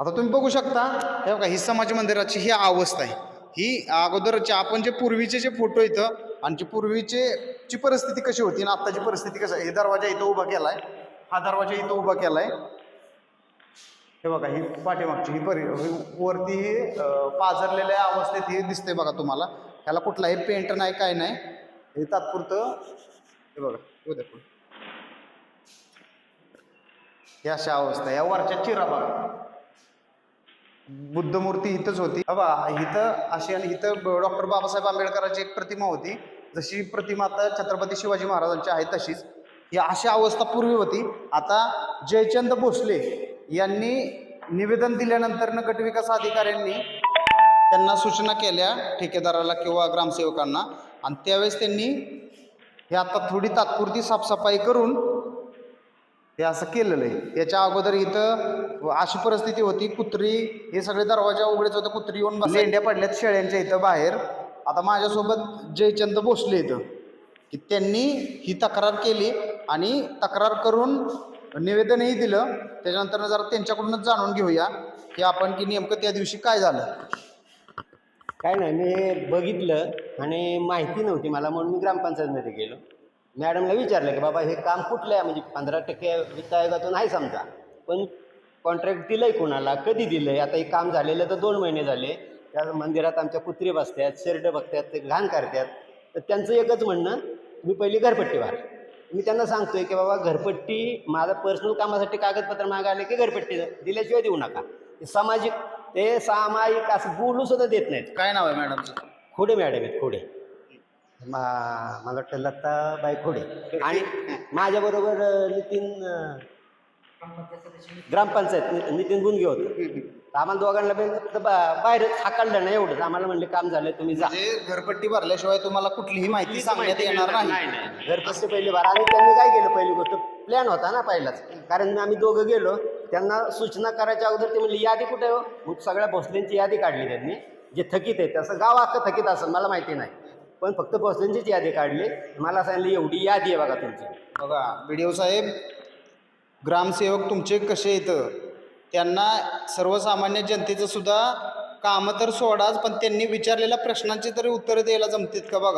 आता तुम्ही बघू शकता हे बघा ही समाज मंदिराची ही अवस्था आहे. ही अगोदरचे आपण जे पूर्वीचे जे फोटो इथं आणि जे पूर्वीचे ची परिस्थिती कशी होती आणि आत्ताची परिस्थिती कशी आहे हे दरवाजा इथं उभा केलाय. हा दरवाजा इथं उभा केलाय. हे बघा ही पाठीमागची ही परि वरती ही पाजरलेल्या पाझरलेल्या अवस्थेत ही दिसते बघा तुम्हाला. ह्याला कुठलाही पेंट नाही काय नाही. हे तात्पुरतं हे बघा उद्या हे अशा अवस्था या वरच्या चिरा बघा. बुद्ध मूर्ती इथंच होती. हवा इथं अशी आणि इथं डॉक्टर बाबासाहेब आंबेडकरांची एक प्रतिमा होती. जशी प्रतिमा आता छत्रपती शिवाजी महाराजांची आहे तशीच. ही अशी अवस्था पूर्वी होती. आता जयचंद भोसले यांनी निवेदन दिल्यानंतर गटविकास अधिकाऱ्यांनी त्यांना सूचना केल्या ठेकेदाराला किंवा ग्रामसेवकांना. आणि त्यावेळेस त्यांनी हे आता थोडी तात्पुरती साफसफाई करून हे असं केलेलं आहे. याच्या अगोदर इथं अशी परिस्थिती होती कुत्री हे सगळे दरवाजा उघडेच होते कुत्री येऊन बस लेंड्या पडल्यात शेळ्यांच्या इथं बाहेर. आता माझ्यासोबत जयचंद भोसले इथं की त्यांनी ही तक्रार केली आणि तक्रार करून निवेदनही दिलं. त्याच्यानंतर जरा त्यांच्याकडूनच जाणून घेऊया की आपण की नेमकं त्या दिवशी काय झालं. काय नाही मी हे बघितलं आणि माहिती नव्हती मला म्हणून मी ग्रामपंचायतमध्ये गेलो. मॅडमला विचारलं की बाबा हे काम कुठलं आहे? म्हणजे पंधरा टक्के वित्त आयोगातून आहे समजा. पण कॉन्ट्रॅक्ट दिलं आहे कोणाला? कधी दिलं आहे आता हे काम झालेलं तर दोन महिने झाले. त्या मंदिरात आमच्या कुत्रे बसतात शेरड बघतात ते घाण करतात तर त्यांचं एकच म्हणणं तुम्ही पहिली घरपट्टी भरा. मी त्यांना सांगतोय की बाबा घरपट्टी माझं पर्सनल कामासाठी कागदपत्र मागायला की घरपट्टी दिल्याशिवाय देऊ नका. ते सामाजिक ते सामायिक असं बोलू सुद्धा देत नाहीत. काय नाव आहे मॅडमचं? खोडे मॅडम आहेत खोडे. मा मला वाटतं लत्ताबाई खोडे. आणि माझ्याबरोबर नितीन ग्रामपंचायत नितीन गुंगे होतं. आम्हाला दोघांना बाहेर हाकाळलं नाही एवढंच. आम्हाला म्हणले काम झालं तुम्ही जा. म्हणजे घरपट्टी भरल्याशिवाय तुम्हाला कुठलीही माहिती सांगण्यात येणार नाही. घरपट्टी पहिली बार. आणि त्यांनी काय केलं पहिली गोष्ट प्लॅन होता ना पहिलाच. कारण आम्ही दोघं गेलो त्यांना सूचना करायच्या अगोदर ते म्हणले यादी कुठे हो? मग सगळ्या भोसलेंची यादी काढली त्यांनी. जे थकीत आहे तसं गाव अख्खं थकीत असेल मला माहिती नाही. पण फक्त भोसलेंचीच यादी काढली. मला सांगितलं एवढी यादी आहे बघा तुमची. बघा व्हिडिओ साहेब ग्रामसेवक तुमचे कसे येतं? त्यांना सर्वसामान्य जनतेचं सुद्धा कामं तर सोडाच पण त्यांनी विचारलेल्या प्रश्नांची तरी उत्तरं द्यायला जमतात का बघा?